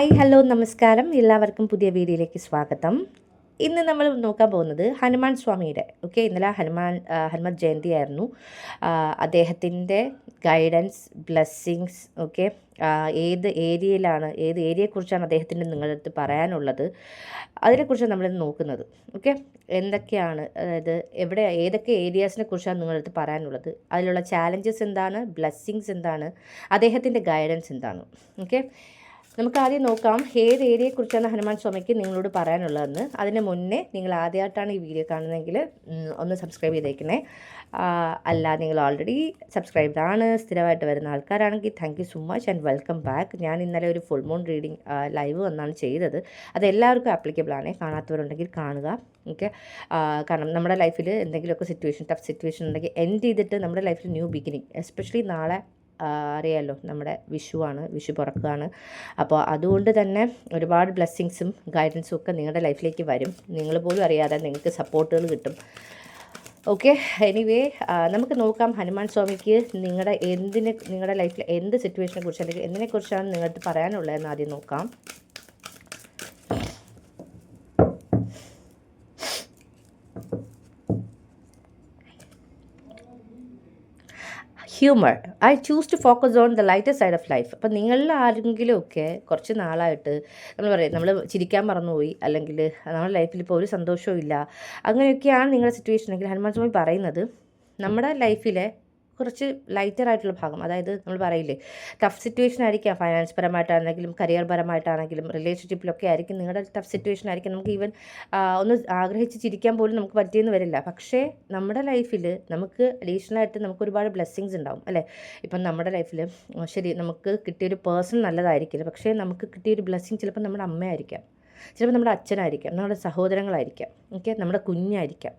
Hi hello നമസ്കാരം. എല്ലാവർക്കും പുതിയ വീഡിയോയിലേക്ക് സ്വാഗതം. ഇന്ന് നമ്മൾ നോക്കാൻ പോകുന്നത് ഹനുമാൻ സ്വാമിയുടെ ഓക്കെ ഇന്നലെ ഹനുമാൻ ഹനുമത് ജയന്തി ആയിരുന്നു അദ്ദേഹത്തിന്റെ ഗൈഡൻസ് ബ്ലെസ്സിങ്സ് ഓക്കെ ഏത് ഏരിയയിലാണ് ഏത് ഏരിയയെക്കുറിച്ചാണ് അദ്ദേഹത്തിന്റെ നിങ്ങളുടെ അടുത്ത് പറയാനുള്ളത് അതിനെക്കുറിച്ചാണ് നമ്മളിന്ന് നോക്കുന്നത് ഓക്കെ എന്തൊക്കെയാണ് അതായത് എവിടെ ഏതൊക്കെ ഏരിയാസിനെ കുറിച്ചാണ് നിങ്ങളുടെ അടുത്ത് പറയാനുള്ളത്? അതിലുള്ള ചാലഞ്ചസ് എന്താണ്? ബ്ലെസ്സിങ്സ് എന്താണ്? അദ്ദേഹത്തിന്റെ ഗൈഡൻസ് എന്താണ്? ഓക്കെ നമുക്ക് ആദ്യം നോക്കാം ഏത് ഏരിയയെക്കുറിച്ചാണ് ഹനുമാൻ സ്വാമിക്ക് നിങ്ങളോട് പറയാനുള്ളതെന്ന്. അതിന് മുന്നേ നിങ്ങൾ ആദ്യമായിട്ടാണ് ഈ വീഡിയോ കാണുന്നതെങ്കിൽ ഒന്ന് സബ്സ്ക്രൈബ് ചെയ്തേക്കണേ. അല്ല നിങ്ങൾ ഓൾറെഡി സബ്സ്ക്രൈബ്ഡ് ആണ് സ്ഥിരമായിട്ട് വരുന്ന ആൾക്കാരാണെങ്കിൽ thank you so much and welcome back ഞാൻ ഇന്നലെ ഒരു ഫുൾ മൂൺ റീഡിങ് ലൈവ് വന്നാണ് ചെയ്തത്. അത് എല്ലാവർക്കും ആപ്ലിക്കബിൾ ആണ് കാണാത്തവരുണ്ടെങ്കിൽ കാണുക ഓക്കെ കാരണം നമ്മുടെ ലൈഫിൽ എന്തെങ്കിലുമൊക്കെ സിറ്റുവേഷൻ ടഫ് സിറ്റുവേഷൻ ഉണ്ടെങ്കിൽ എൻഡ് ചെയ്തിട്ട് നമ്മുടെ ലൈഫിൽ ന്യൂ ബിഗിനിങ് എസ്പെഷ്യലി നാളെ ആ, അറിയാലോ നമ്മുടെ വിഷുവാണ് വിഷു പുറക്കുകയാണ്. അപ്പോൾ അതുകൊണ്ട് തന്നെ ഒരുപാട് ബ്ലെസ്സിങ്സും ഗൈഡൻസും ഒക്കെ നിങ്ങളുടെ ലൈഫിലേക്ക് വരും. നിങ്ങൾ പോലും അറിയാതെ നിങ്ങൾക്ക് സപ്പോർട്ടുകൾ കിട്ടും. ഓക്കെ എനിവേ നമുക്ക് നോക്കാം ഹനുമാൻ സ്വാമിക്ക് നിങ്ങളുടെ എന്തിനെ നിങ്ങളുടെ ലൈഫിൽ എന്ത് സിറ്റുവേഷനെ കുറിച്ച് അല്ലെങ്കിൽ എന്തിനെക്കുറിച്ചാണ് നിങ്ങൾക്ക് പറയാനുള്ളതെന്ന് ആദ്യം നോക്കാം. Humour I choose to focus on the lighter side of life അപ്പം നിങ്ങളിൽ ആരെങ്കിലുമൊക്കെ കുറച്ച് നാളായിട്ട് നമ്മൾ പറയും നമ്മൾ ചിരിക്കാൻ മറന്നുപോയി അല്ലെങ്കിൽ നമ്മുടെ ലൈഫിൽ ഇപ്പോൾ ഒരു സന്തോഷവും ഇല്ല. അങ്ങനെയൊക്കെയാണ് നിങ്ങളുടെ സിറ്റുവേഷൻ എങ്കിൽ ഹനുമാൻ സ്വാമി പറയുന്നത്. നമ്മുടെ ലൈഫിലെ കുറച്ച് ലൈറ്റർ ആയിട്ടുള്ള ഭാഗം. അതായത് നമ്മൾ പറയില്ലേ ടഫ് സിറ്റുവേഷൻ ആയിരിക്കാം ഫൈനാൻസ് പരമായിട്ടാണെങ്കിലും കരിയർ പരമായിട്ടാണെങ്കിലും റിലേഷൻഷിപ്പിലൊക്കെ ആയിരിക്കും. നിങ്ങളുടെ ടഫ് സിറ്റുവേഷൻ ആയിരിക്കും. നമുക്ക് ഈവൻ ഒന്ന് ആഗ്രഹിച്ച് ചിരിക്കാൻ പോലും നമുക്ക് പറ്റിയെന്ന് വരില്ല. പക്ഷേ നമ്മുടെ ലൈഫിൽ നമുക്ക് അഡീഷണൽ ആയിട്ട് നമുക്ക് ഒരുപാട് ബ്ലെസ്സിങ്സ് ഉണ്ടാവും അല്ലേ? ഇപ്പം നമ്മുടെ ലൈഫിൽ ശരി നമുക്ക് കിട്ടിയൊരു പേഴ്സൺ നല്ലതായിരിക്കില്ല. പക്ഷേ നമുക്ക് കിട്ടിയൊരു ബ്ലെസ്സിങ് ചിലപ്പോൾ നമ്മുടെ അമ്മയായിരിക്കാം. ചിലപ്പോൾ നമ്മുടെ അച്ഛനായിരിക്കാം നമ്മുടെ സഹോദരങ്ങളായിരിക്കാം ഓക്കെ നമ്മുടെ കുഞ്ഞായിരിക്കാം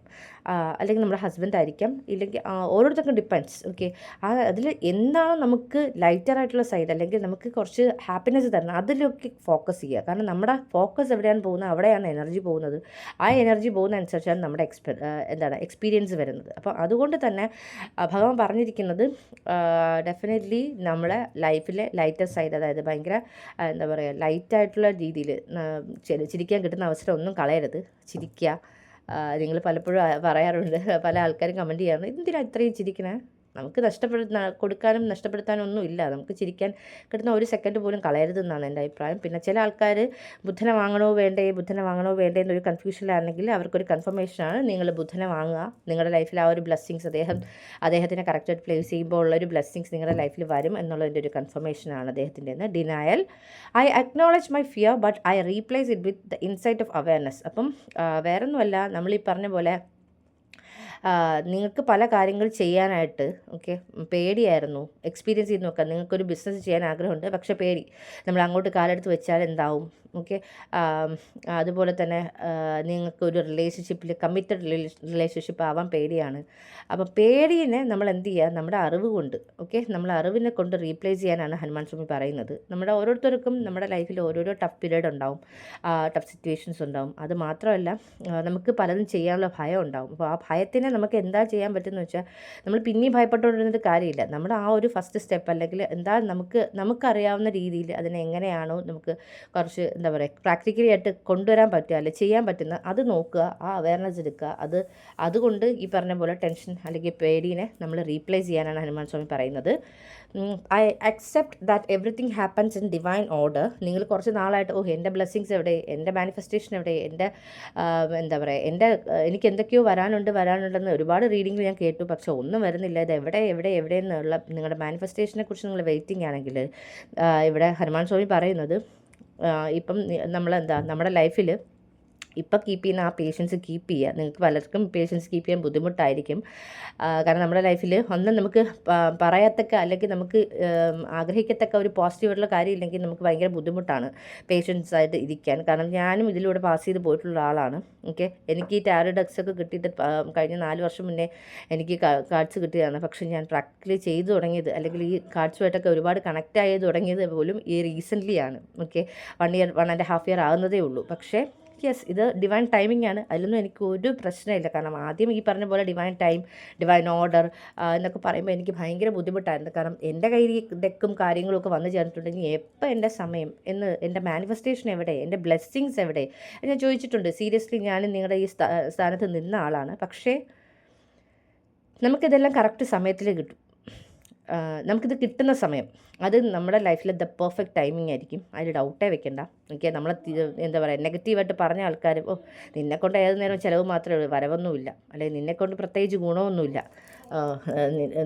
അല്ലെങ്കിൽ നമ്മുടെ ഹസ്ബൻഡ് ആയിരിക്കാം ഇല്ലെങ്കിൽ ഓരോരുത്തർക്കും ഡിപ്പെൻഡ്സ് ഓക്കെ ആ അതിൽ എന്താണോ നമുക്ക് ലൈറ്റർ ആയിട്ടുള്ള സൈഡ് അല്ലെങ്കിൽ നമുക്ക് കുറച്ച് ഹാപ്പിനെസ് തരണം അതിലൊക്കെ ഫോക്കസ് ചെയ്യുക. കാരണം നമ്മുടെ ഫോക്കസ് എവിടെയാണ് പോകുന്നത് അവിടെയാണ് എനർജി പോകുന്നത്. ആ എനർജി പോകുന്ന അനുസരിച്ചാണ് നമ്മുടെ എക്സ്പെ എന്താണ് എക്സ്പീരിയൻസ് വരുന്നത്. അപ്പോൾ അതുകൊണ്ട് തന്നെ ഭഗവാൻ പറഞ്ഞിരിക്കുന്നത് ഡെഫിനറ്റ്ലി നമ്മുടെ ലൈഫിലെ ലൈറ്റർ സൈഡ് അതായത് ഭയങ്കര എന്താ പറയുക ലൈറ്റായിട്ടുള്ള രീതിയിൽ ചിരിക്കാൻ കിട്ടുന്ന അവസരം ഒന്നും കളയരുത്. ചിരിക്കുക നിങ്ങൾ പലപ്പോഴും പറയാറുണ്ട്. പല ആൾക്കാരും കമന്റ് ചെയ്യാറുണ്ട്. എന്തിനാണ് ഇത്രയും ചിരിക്കണേ? നമുക്ക് നഷ്ടപ്പെടുന്ന കൊടുക്കാനും നഷ്ടപ്പെടുത്താനും ഒന്നും ഇല്ല. നമുക്ക് ചിരിക്കാൻ കിട്ടുന്ന ഒരു സെക്കൻഡ് പോലും കളയരുതെന്നാണ് എന്റെ അഭിപ്രായം. പിന്നെ ചില ആൾക്കാർ ബുദ്ധനെ വാങ്ങണോ വേണ്ടേ ബുദ്ധനെ വാങ്ങണോ വേണ്ടേ എന്നൊരു കൺഫ്യൂഷനിലാണെങ്കിൽ അവർക്കൊരു കൺഫർമേഷനാണ് നിങ്ങൾ ബുദ്ധനെ വാങ്ങുക. നിങ്ങളുടെ ലൈഫിൽ ആ ഒരു ബ്ലെസ്സിങ്സ് അദ്ദേഹം അദ്ദേഹത്തിനെ കറക്റ്റായിട്ട് പ്ലേസ് ചെയ്യുമ്പോൾ ഉള്ള ഒരു ബ്ലെസ്സിങ്സ് നിങ്ങളുടെ ലൈഫിൽ വരും എന്നുള്ളതിന്റെ ഒരു കൺഫർമേഷനാണ് അദ്ദേഹത്തിന്റെ denial I acknowledge my fear but I replace it with the insight of awareness അപ്പം വേറൊന്നുമല്ല. നമ്മൾ ഈ പറഞ്ഞ പോലെ നിങ്ങൾക്ക് പല കാര്യങ്ങൾ ചെയ്യാനായിട്ട് ഓക്കെ പേടിയായിരുന്നു. എക്സ്പീരിയൻസ് ചെയ്ത് നോക്കാം നിങ്ങൾക്കൊരു ബിസിനസ് ചെയ്യാൻ ആഗ്രഹമുണ്ട്. പക്ഷേ പേടി. നമ്മൾ അങ്ങോട്ട് കാലെടുത്ത് വെച്ചാൽ എന്താവും? ഓക്കെ? അതുപോലെ തന്നെ നിങ്ങൾക്ക് ഒരു റിലേഷൻഷിപ്പിൽ കമ്മിറ്റഡ് റിലേഷൻഷിപ്പ് ആവാൻ പേടിയാണ്. അപ്പോൾ പേടിയെ നമ്മൾ എന്ത് ചെയ്യുക നമ്മുടെ അറിവ് കൊണ്ട് ഓക്കെ? നമ്മൾ അറിവിനെ കൊണ്ട് റീപ്ലേസ് ചെയ്യാനാണ് ഹനുമാൻ സ്വാമി പറയുന്നത്. നമ്മുടെ ഓരോരുത്തർക്കും നമ്മുടെ ലൈഫിൽ ഓരോരോ ടഫ് പീരീഡ് ഉണ്ടാവും. ടഫ് സിറ്റുവേഷൻസ് ഉണ്ടാവും. അത് മാത്രമല്ല നമുക്ക് പലതും ചെയ്യാനുള്ള ഭയം ഉണ്ടാവും. അപ്പോൾ ആ ഭയത്തിനെ നമുക്ക് എന്താ ചെയ്യാൻ പറ്റുമെന്ന് വെച്ചാൽ നമ്മൾ പിന്നെയും ഭയപ്പെട്ടുകൊണ്ടിരുന്നിട്ട് കാര്യമില്ല. നമ്മുടെ ആ ഒരു ഫസ്റ്റ് സ്റ്റെപ്പ് അല്ലെങ്കിൽ എന്താ നമുക്ക് നമുക്കറിയാവുന്ന രീതിയിൽ അതിനെ എങ്ങനെയാണോ നമുക്ക് കുറച്ച് എന്താ പറയുക പ്രാക്ടിക്കലി ആയിട്ട് കൊണ്ടുവരാൻ പറ്റുക അല്ലെങ്കിൽ ചെയ്യാൻ പറ്റുന്ന അത് നോക്കുക ആ അവയർനെസ് എടുക്കുക. അത് അതുകൊണ്ട് ഈ പറഞ്ഞ പോലെ ടെൻഷൻ അല്ലെങ്കിൽ പേടിനെ നമ്മൾ റീപ്ലേസ് ചെയ്യാനാണ് ഹനുമാൻ സ്വാമി പറയുന്നത്. I accept that everything happens in divine order നിങ്ങൾ കുറച്ച് നാളായിട്ട് ഓ എന്റെ ബ്ലെസ്സിങ്സ് എവിടെ എന്റെ മാനിഫെസ്റ്റേഷൻ എവിടെ എന്റെ എന്താ പറയുക എന്റെ എനിക്ക് എന്തൊക്കെയോ വരാനുണ്ട് വരാനുണ്ടെന്ന് ഒരുപാട് റീഡിങ്ങിൽ ഞാൻ കേട്ടു. പക്ഷേ ഒന്നും വരുന്നില്ല. ഇത് എവിടെ എവിടെ എവിടെ എന്നുള്ള നിങ്ങളുടെ മാനിഫെസ്റ്റേഷനെ കുറിച്ച് നിങ്ങൾ വെയിറ്റിംഗ് ആണെങ്കിൽ ഇവിടെ ഹനുമാൻ സ്വാമി പറയുന്നത് ഇപ്പം നമ്മളെന്താ നമ്മുടെ ലൈഫിൽ ഇപ്പം കീപ്പ് ചെയ്യുന്ന ആ പേഷ്യൻസ് കീപ്പ് ചെയ്യുക. നിങ്ങൾക്ക് പലർക്കും പേഷ്യൻസ് കീപ്പ് ചെയ്യാൻ ബുദ്ധിമുട്ടായിരിക്കും. കാരണം നമ്മുടെ ലൈഫിൽ ഒന്നും നമുക്ക് പറയാത്തക്ക അല്ലെങ്കിൽ നമുക്ക് ആഗ്രഹിക്കത്തക്ക ഒരു പോസിറ്റീവായിട്ടുള്ള കാര്യം ഇല്ലെങ്കിൽ നമുക്ക് ഭയങ്കര ബുദ്ധിമുട്ടാണ് പേഷ്യൻസ് ആയിട്ട് ഇരിക്കാൻ. കാരണം ഞാനും ഇതിലൂടെ പാസ് ചെയ്ത് പോയിട്ടുള്ള ആളാണ്. ഓക്കെ എനിക്ക് ഈ ടാരോ ഡക്സ് ഒക്കെ കിട്ടിയിട്ട് കഴിഞ്ഞ നാല് വർഷം മുന്നേ എനിക്ക് കാർഡ്സ് കിട്ടിയതാണ്. പക്ഷേ ഞാൻ പ്രാക്ടിക്കലി ചെയ്തു തുടങ്ങിയത് അല്ലെങ്കിൽ ഈ കാർഡ്സുമായിട്ടൊക്കെ ഒരുപാട് കണക്റ്റ് ആയി തുടങ്ങിയത് പോലും ഈ റീസെന്റ്ലി ആണ്. Okay one year one and half year ആകുന്നതേ ഉള്ളൂ. പക്ഷേ യെസ് ഇത് ഡിവൈൻ ടൈമിംഗ് ആണ്. അതിലൊന്നും എനിക്ക് ഒരു പ്രശ്നമില്ല കാരണം ആദ്യം ഈ പറഞ്ഞ പോലെ ഡിവൈൻ ടൈം ഡിവൈൻ ഓർഡർ എന്നൊക്കെ പറയുമ്പോൾ എനിക്ക് ഭയങ്കര ബുദ്ധിമുട്ടായിരുന്നു. കാരണം എന്റെ കയ്യിൽ ഡെക്കും കാര്യങ്ങളൊക്കെ വന്നു ചേർന്നിട്ടുണ്ടെങ്കിൽ എപ്പോൾ എന്റെ സമയം എന്ന് എന്റെ മാനിഫെസ്റ്റേഷൻ എവിടെ എന്റെ ബ്ലെസ്സിങ്സ് എവിടെ? ഞാൻ ചോദിച്ചിട്ടുണ്ട്. സീരിയസ്ലി ഞാൻ നിങ്ങളുടെ ഈ സ്ഥാ- സ്ഥാനത്ത് നിന്ന ആളാണ്. പക്ഷേ നമുക്കിതെല്ലാം കറക്റ്റ് സമയത്തിൽ കിട്ടും. നമുക്കിത് കിട്ടുന്ന സമയം. അത് നമ്മുടെ ലൈഫിലെ ദ പെർഫെക്റ്റ് ടൈമിംഗ് ആയിരിക്കും. അതിൽ ഡൗട്ടേ വെക്കണ്ട. ഓക്കെ നമ്മൾ എന്താ പറയുക നെഗറ്റീവായിട്ട് പറഞ്ഞ ആൾക്കാർ ഓ നിന്നെക്കൊണ്ട് ഏത് നേരം ചിലവ് മാത്രമേ ഉള്ളൂ വരവൊന്നുമില്ല. അല്ലെങ്കിൽ നിന്നെക്കൊണ്ട് പ്രത്യേകിച്ച് ഗുണമൊന്നുമില്ല.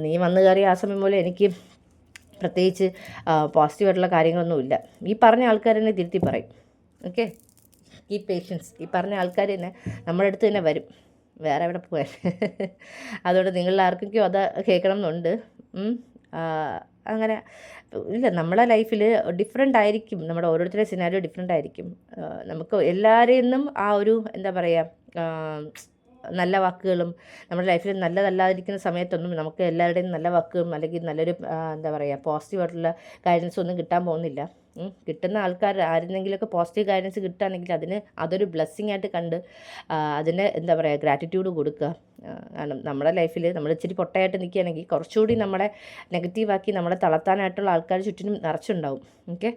നീ വന്നു കയറിയ ആ സമയം പോലെ എനിക്ക് പ്രത്യേകിച്ച് പോസിറ്റീവായിട്ടുള്ള കാര്യങ്ങളൊന്നുമില്ല. ഈ പറഞ്ഞ ആൾക്കാർ തന്നെ തിരുത്തി പറയും. ഓക്കെ? ഈ പേഷ്യൻസ് ഈ പറഞ്ഞ ആൾക്കാർ തന്നെ നമ്മുടെ അടുത്ത് തന്നെ വരും. വേറെ എവിടെ പോയാൽ അതുകൊണ്ട് നിങ്ങളിൽ ആർക്കെങ്കിലും അത് കേൾക്കണം എന്നുണ്ട് അങ്ങനെ ഇല്ല നമ്മളെ ലൈഫിൽ ഡിഫറെന്റ് ആയിരിക്കും. നമ്മുടെ ഓരോരുത്തരുടെ സിനാരിയോ ഡിഫറെന്റ് ആയിരിക്കും. നമുക്ക് എല്ലാവരിൽ നിന്നും ആ ഒരു എന്താ പറയുക നല്ല വാക്കുകളും നമ്മുടെ ലൈഫിൽ നല്ലതല്ലാതിരിക്കുന്ന സമയത്തൊന്നും നമുക്ക് എല്ലാവരുടെയും നല്ല വാക്കുകളും അല്ലെങ്കിൽ നല്ലൊരു എന്താ പറയുക പോസിറ്റീവായിട്ടുള്ള ഗൈഡൻസ് ഒന്നും കിട്ടാൻ പോകുന്നില്ല. കിട്ടുന്ന ആൾക്കാർ ആരെന്നെങ്കിലുമൊക്കെ പോസിറ്റീവ് ഗൈഡൻസ് കിട്ടുകയാണെങ്കിൽ അതിന് അതൊരു ബ്ലെസ്സിങ് ആയിട്ട് കണ്ട് അതിന് എന്താ പറയുക ഗ്രാറ്റിറ്റ്യൂഡ് കൊടുക്കുക. കാരണം നമ്മുടെ ലൈഫിൽ നമ്മൾ ഇച്ചിരി പൊട്ടയായിട്ട് നിൽക്കുകയാണെങ്കിൽ കുറച്ചുകൂടി നമ്മളെ നെഗറ്റീവാക്കി നമ്മളെ തളർത്താനായിട്ടുള്ള ആൾക്കാർ ചുറ്റിനും നിറച്ചുണ്ടാവും. ഓക്കെ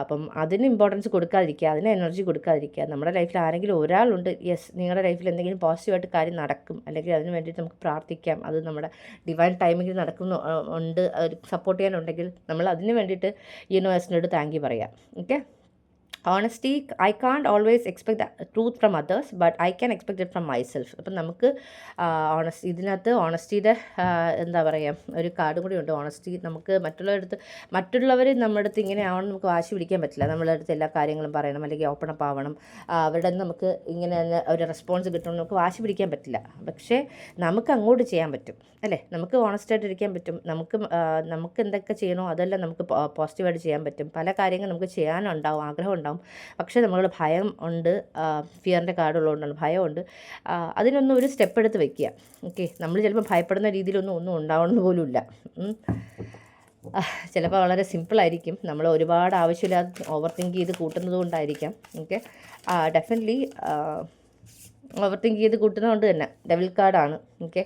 അപ്പം അതിന് ഇമ്പോർട്ടൻസ് കൊടുക്കാതിരിക്കുക അതിന് എനർജി കൊടുക്കാതിരിക്കുക. നമ്മുടെ ലൈഫിൽ ആരെങ്കിലും ഒരാളുണ്ട് യെസ് നിങ്ങളുടെ ലൈഫിൽ എന്തെങ്കിലും പോസിറ്റീവായിട്ട് കാര്യം നടക്കും. അല്ലെങ്കിൽ അതിന് വേണ്ടിയിട്ട് നമുക്ക് പ്രാർത്ഥിക്കാം. അത് നമ്മുടെ ഡിവൈൻ ടൈമിങ്ങിൽ നടക്കുന്നു ഉണ്ട് സപ്പോർട്ട് ചെയ്യാനുണ്ടെങ്കിൽ നമ്മൾ അതിന് വേണ്ടിയിട്ട് യൂണിവേഴ്സിനോട് താങ്ക് യു പറയാം. Okay honesty I can't always expect truth from others but I can expect it from myself അപ്പം നമുക്ക് ഓണസ്റ്റി ഇതിനകത്ത് ഓണസ്റ്റിയുടെ എന്താ പറയുക ഒരു കാർഡും കൂടി ഉണ്ട്. ഓണസ്റ്റി നമുക്ക് മറ്റുള്ളവരടുത്ത് മറ്റുള്ളവർ നമ്മുടെ അടുത്ത് ഇങ്ങനെ ആവണം നമുക്ക് വാശി പിടിക്കാൻ പറ്റില്ല. നമ്മളുടെ അടുത്ത് എല്ലാ കാര്യങ്ങളും പറയണം അല്ലെങ്കിൽ ഓപ്പൺ അപ്പ് ആവണം. അവരുടെ നമുക്ക് ഇങ്ങനെ ഒരു റെസ്പോൺസ് കിട്ടണം നമുക്ക് വാശി പിടിക്കാൻ പറ്റില്ല. പക്ഷേ നമുക്ക് അങ്ങോട്ട് ചെയ്യാൻ പറ്റും. അല്ലേ? നമുക്ക് ഓണസ്റ്റ് ആയിട്ട് ഇരിക്കാൻ പറ്റും. നമുക്ക് നമുക്ക് എന്തൊക്കെ ചെയ്യണോ അതെല്ലാം നമുക്ക് പോസിറ്റീവായിട്ട് ചെയ്യാൻ പറ്റും. പല കാര്യങ്ങളും നമുക്ക് ചെയ്യാനുണ്ടാവും ആഗ്രഹം ഉണ്ടാവും. പക്ഷേ നമ്മൾ ഭയം ഉണ്ട് ഫിയറിന്റെ കാർഡുള്ളതുകൊണ്ടാണ് ഭയമുണ്ട്. അതിനൊന്നും ഒരു സ്റ്റെപ്പ് എടുത്ത് വെക്കുക. ഓക്കെ നമ്മൾ ചിലപ്പോൾ ഭയപ്പെടുന്ന രീതിയിലൊന്നും ഒന്നും ഉണ്ടാവണമെന്ന് പോലുമില്ല ചിലപ്പോൾ വളരെ സിമ്പിളായിരിക്കും നമ്മൾ ഒരുപാട് ആവശ്യമില്ലാതെ ഓവർ തിങ്ക് ചെയ്ത് കൂട്ടുന്നത് കൊണ്ടായിരിക്കാം. ഓക്കെ ഡെഫിനറ്റ്ലി ഓവർ തിങ്ക് ചെയ്ത് കൂട്ടുന്നത് കൊണ്ട് തന്നെ ഡെവിൽ കാർഡാണ് ഓക്കെ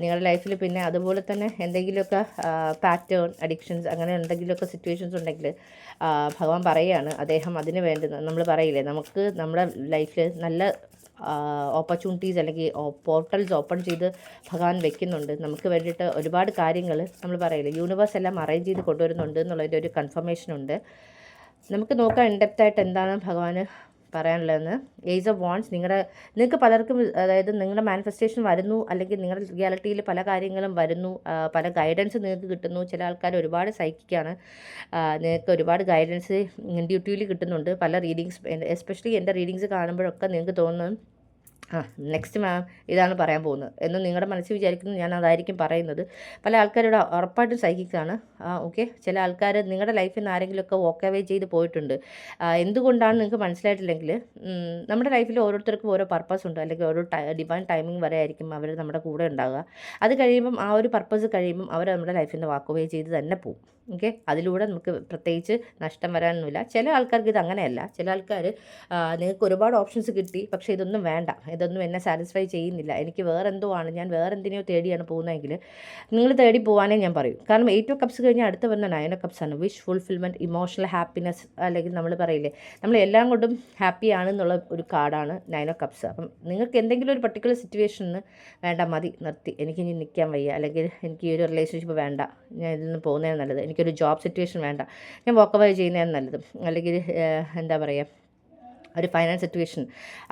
നിങ്ങളുടെ ലൈഫിൽ പിന്നെ അതുപോലെ തന്നെ എന്തെങ്കിലുമൊക്കെ പാറ്റേൺ അഡിക്ഷൻസ് അങ്ങനെ എന്തെങ്കിലുമൊക്കെ സിറ്റുവേഷൻസ് ഉണ്ടെങ്കിൽ ഭഗവാൻ പറയുകയാണ് അദ്ദേഹം അതിന് വേണ്ടുന്ന നമ്മൾ പറയില്ലേ നമുക്ക് നമ്മുടെ ലൈഫിൽ നല്ല ഓപ്പർച്യൂണിറ്റീസ് അല്ലെങ്കിൽ പോർട്ടൽസ് ഓപ്പൺ ചെയ്ത് ഭഗവാൻ വെക്കുന്നുണ്ട്. നമുക്ക് വേണ്ടിയിട്ട് ഒരുപാട് കാര്യങ്ങൾ നമ്മൾ പറയില്ലേ യൂണിവേഴ്സ് എല്ലാം അറേഞ്ച് ചെയ്ത് കൊണ്ടുവരുന്നുണ്ട് എന്നുള്ളതിന്റെ ഒരു കൺഫർമേഷൻ ഉണ്ട്. നമുക്ക് നോക്കാം ഇൻഡെപ്തായിട്ട് എന്താണ് ഭഗവാന് പറയാനുള്ളതെന്ന്. ഏജ് ഓഫ് വാൺസ് നിങ്ങളുടെ നിങ്ങൾക്ക് പലർക്കും അതായത് നിങ്ങളുടെ മാനിഫെസ്റ്റേഷൻ വരുന്നു അല്ലെങ്കിൽ നിങ്ങളുടെ റിയാലിറ്റിയിൽ പല കാര്യങ്ങളും വരുന്നു പല ഗൈഡൻസ് നിങ്ങൾക്ക് കിട്ടുന്നു. ചില ആൾക്കാർ ഒരുപാട് സൈക്കിക്കാണ് നിങ്ങൾക്ക് ഒരുപാട് ഗൈഡൻസ് ഡ്യൂട്ടിയിൽ കിട്ടുന്നുണ്ട്. പല റീഡിങ്സ് എസ്പെഷ്യലി എന്റെ റീഡിങ്സ് കാണുമ്പോഴൊക്കെ നിങ്ങൾക്ക് തോന്നും ആ നെക്സ്റ്റ് മാം ഇതാണ് പറയാൻ പോകുന്നത്. എന്ന് നിങ്ങളുടെ മനസ്സിൽ വിചാരിക്കുന്നു ഞാൻ അതായിരിക്കും പറയുന്നത്. പല ആൾക്കാരുടെ ഉറപ്പായിട്ടും സൈക്കിക്കാണ് ഓക്കെ ചില ആൾക്കാർ നിങ്ങളുടെ ലൈഫിൽ നിന്ന് ആരെങ്കിലുമൊക്കെ വോക്ക് അവേ ചെയ്ത് പോയിട്ടുണ്ട്. എന്തുകൊണ്ടാണ് നിങ്ങൾക്ക് മനസ്സിലായിട്ടില്ലെങ്കിൽ നമ്മുടെ ലൈഫിൽ ഓരോരുത്തർക്കും ഓരോ പർപ്പസ് ഉണ്ട്. അല്ലെങ്കിൽ ഓരോ ഡിവൈൻ ടൈമിംഗ് വരെ ആയിരിക്കും അവർ നമ്മുടെ കൂടെ ഉണ്ടാകുക അത് കഴിയുമ്പം ആ ഒരു പർപ്പസ് കഴിയുമ്പം അവർ നമ്മുടെ ലൈഫിൽ നിന്ന് വാക്ക് അവേ ചെയ്ത് തന്നെ പോകും ഓക്കെ? അതിലൂടെ നമുക്ക് പ്രത്യേകിച്ച് നഷ്ടം വരാനൊന്നുമില്ല. ചില ആൾക്കാർക്ക് ഇത് അങ്ങനെയല്ല. ചില ആൾക്കാർ നിങ്ങൾക്ക് ഒരുപാട് ഓപ്ഷൻസ് കിട്ടി പക്ഷേ ഇതൊന്നും വേണ്ട. ഇതൊന്നും എന്നെ സാറ്റിസ്ഫൈ ചെയ്യുന്നില്ല. എനിക്ക് വേറെ എന്തോ ആണ് ഞാൻ വേറെ എന്തിനെയോ തേടിയാണ് പോകുന്നതെങ്കിൽ നിങ്ങൾ തേടി പോകാനേ ഞാൻ പറയും. കാരണം എയ്റ്റ് ഓഫ് കപ്സ് കഴിഞ്ഞാൽ അടുത്ത് വരുന്ന നയൻ ഓഫ് കപ്സാണ്. വിഷ് ഫുൾഫിൽമെന്റ് ഇമോഷണൽ ഹാപ്പിനെസ് അല്ലെങ്കിൽ നമ്മൾ പറയില്ലേ? നമ്മൾ എല്ലാം കൊണ്ടും ഹാപ്പിയാണ് എന്നുള്ള ഒരു കാർഡാണ് നയൻ ഓഫ് കപ്സ്. അപ്പം നിങ്ങൾക്ക് എന്തെങ്കിലും ഒരു പർട്ടിക്കുലർ സിറ്റുവേഷനിൽ വേണ്ട മതി നിർത്തി. എനിക്ക് ഇനി നിൽക്കാൻ വയ്യ. അല്ലെങ്കിൽ എനിക്ക് ഈ ഒരു റിലേഷൻഷിപ്പ് വേണ്ട. ഞാൻ ഇതിൽ നിന്ന് പോകുന്നതാണ് നല്ലത്. എനിക്കൊരു ജോബ് സിറ്റുവേഷൻ വേണ്ട. ഞാൻ വോക്ക് അവേ ചെയ്യുന്നതാണ് നല്ലത്. അല്ലെങ്കിൽ എന്താ പറയുക ഒരു ഫൈനാൻസ് സിറ്റുവേഷൻ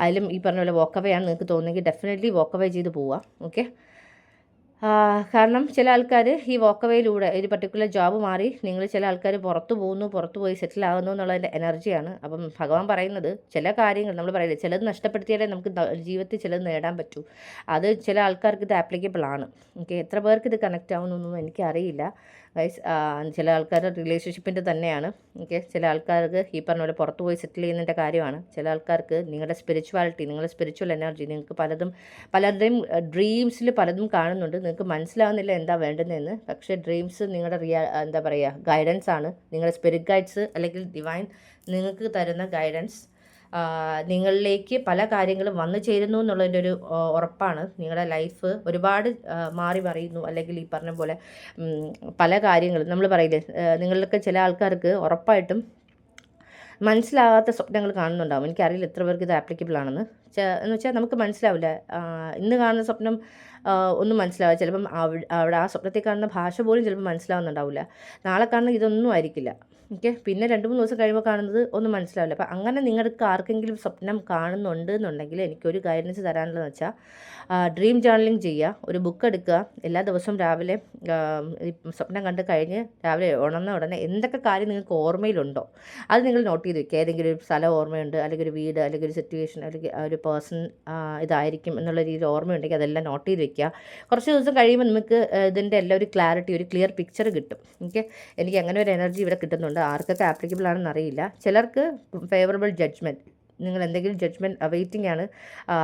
അതിലും ഈ പറഞ്ഞ പോലെ വോക്ക് അവേ ആണ് നിങ്ങൾക്ക് തോന്നുന്നെങ്കിൽ ഡെഫിനറ്റ്ലി വോക്ക് അവേ ചെയ്ത് പോവുക. ഓക്കെ കാരണം ചില ആൾക്കാർ ഈ വോക്കവേയിലൂടെ ഒരു പർട്ടിക്കുലർ ജോബ് മാറി നിങ്ങൾ ചില ആൾക്കാർ പുറത്തു പോകുന്നു പുറത്തു പോയി സെറ്റിൽ ആകുന്നു എന്നുള്ളതിന്റെ എനർജിയാണ് അപ്പം ഭഗവാൻ പറയുന്നത് ചില കാര്യങ്ങൾ നമ്മൾ പറയുന്നത് ചിലത് നഷ്ടപ്പെടുത്തിയാലേ നമുക്ക് ജീവിതത്തിൽ ചിലത് നേടാൻ പറ്റൂ. അത് ചില ആൾക്കാർക്ക് ഇത് ആപ്ലിക്കബിൾ ആണ്. ഓക്കെ എത്ര പേർക്ക് ഇത് കണക്റ്റ് ആവുന്നൊന്നും എനിക്കറിയില്ല. ഗൈസ് ചില ആൾക്കാരുടെ റിലേഷൻഷിപ്പിന്റെ തന്നെയാണ്. ഓക്കെ ചില ആൾക്കാർക്ക് ഈ പറഞ്ഞ പോലെ പുറത്ത് പോയി സെറ്റിൽ ചെയ്യുന്നതിന്റെ കാര്യമാണ്. ചില ആൾക്കാർക്ക് നിങ്ങളുടെ സ്പിരിച്വാലിറ്റി നിങ്ങളുടെ സ്പിരിച്വൽ എനർജി നിങ്ങൾക്ക് പലതും പലരുടെയും ഡ്രീംസിൽ പലതും കാണുന്നുണ്ട്. നിങ്ങൾക്ക് മനസ്സിലാവുന്നില്ല എന്താ വേണ്ടതെന്ന് പക്ഷേ ഡ്രീംസ് നിങ്ങളുടെ റിയാ എന്താ പറയുക ഗൈഡൻസ് ആണ്. നിങ്ങളുടെ സ്പിരിറ്റ് ഗൈഡ്സ് അല്ലെങ്കിൽ ഡിവൈൻ നിങ്ങൾക്ക് തരുന്ന ഗൈഡൻസ് നിങ്ങളിലേക്ക് പല കാര്യങ്ങളും വന്നു ചേരുന്നു എന്നുള്ളതിന്റെ ഒരു ഉറപ്പാണ്. നിങ്ങളുടെ ലൈഫ് ഒരുപാട് മാറി മറിയുന്നു. അല്ലെങ്കിൽ ഈ പറഞ്ഞ പോലെ പല കാര്യങ്ങളും നമ്മൾ പറയില്ലേ നിങ്ങളിലൊക്കെ ചില ആൾക്കാർക്ക് ഉറപ്പായിട്ടും മനസ്സിലാകാത്ത സ്വപ്നങ്ങൾ കാണുന്നുണ്ടാവും. എനിക്കറിയില്ല എത്ര പേർക്ക് ഇത് ആപ്ലിക്കബിൾ ആണെന്ന്. എന്ന് വെച്ചാൽ നമുക്ക് മനസ്സിലാവില്ല. ഇന്ന് കാണുന്ന സ്വപ്നം ഒന്നും മനസ്സിലാവില്ല. ചിലപ്പം അവിടെ ആ സ്വപ്നത്തിൽ കാണുന്ന ഭാഷ പോലും ചിലപ്പോൾ മനസ്സിലാവുന്നുണ്ടാവില്ല. നാളെ കാണുന്ന ഇതൊന്നും ആയിരിക്കില്ല. ഓക്കെ പിന്നെ രണ്ട് മൂന്ന് ദിവസം കഴിയുമ്പോൾ കാണുന്നത് ഒന്നും മനസ്സിലാവില്ല. അപ്പം അങ്ങനെ നിങ്ങൾക്ക് ആർക്കെങ്കിലും സ്വപ്നം കാണുന്നുണ്ട് എന്നുണ്ടെങ്കിൽ എനിക്കൊരു ഗൈഡൻസ് തരാനുള്ളതെന്ന് വെച്ചാൽ ഡ്രീം ജേർണലിംഗ് ചെയ്യുക ഒരു ബുക്ക് എടുക്കുക. എല്ലാ ദിവസവും രാവിലെ സ്വപ്നം കണ്ട് കഴിഞ്ഞ് രാവിലെ ഉണർന്ന ഉടനെ എന്തൊക്കെ കാര്യം നിങ്ങൾക്ക് ഓർമ്മയിലുണ്ടോ? അത് നിങ്ങൾ നോട്ട് ചെയ്ത് വെക്കുക. ഏതെങ്കിലും ഒരു സ്ഥലം ഓർമ്മയുണ്ട് അല്ലെങ്കിൽ ഒരു വീട് അല്ലെങ്കിൽ ഒരു സിറ്റുവേഷൻ അല്ലെങ്കിൽ ഒരു പേഴ്സൺ ഇതായിരിക്കും എന്നുള്ള രീതിയിൽ ഓർമ്മയുണ്ടെങ്കിൽ അതെല്ലാം നോട്ട് ചെയ്ത് വെക്കുക. കുറച്ച് ദിവസം കഴിയുമ്പോൾ നമുക്ക് ഇതിന്റെ എല്ലാം ഒരു ക്ലാരിറ്റി ഒരു ക്ലിയർ പിക്ചർ കിട്ടും. ഓക്കെ എനിക്ക് അങ്ങനെ ഒരു എനർജി ഇവിടെ കിട്ടുന്നുണ്ട്. ആർക്കൊക്കെ ആപ്ലിക്കബിൾ ആണെന്ന് അറിയില്ല. ചിലർക്ക് ഫേവറബിൾ ജഡ്ജ്മെന്റ് നിങ്ങൾ എന്തെങ്കിലും ജഡ്ജ്മെന്റ് വെയിറ്റിംഗ് ആണ്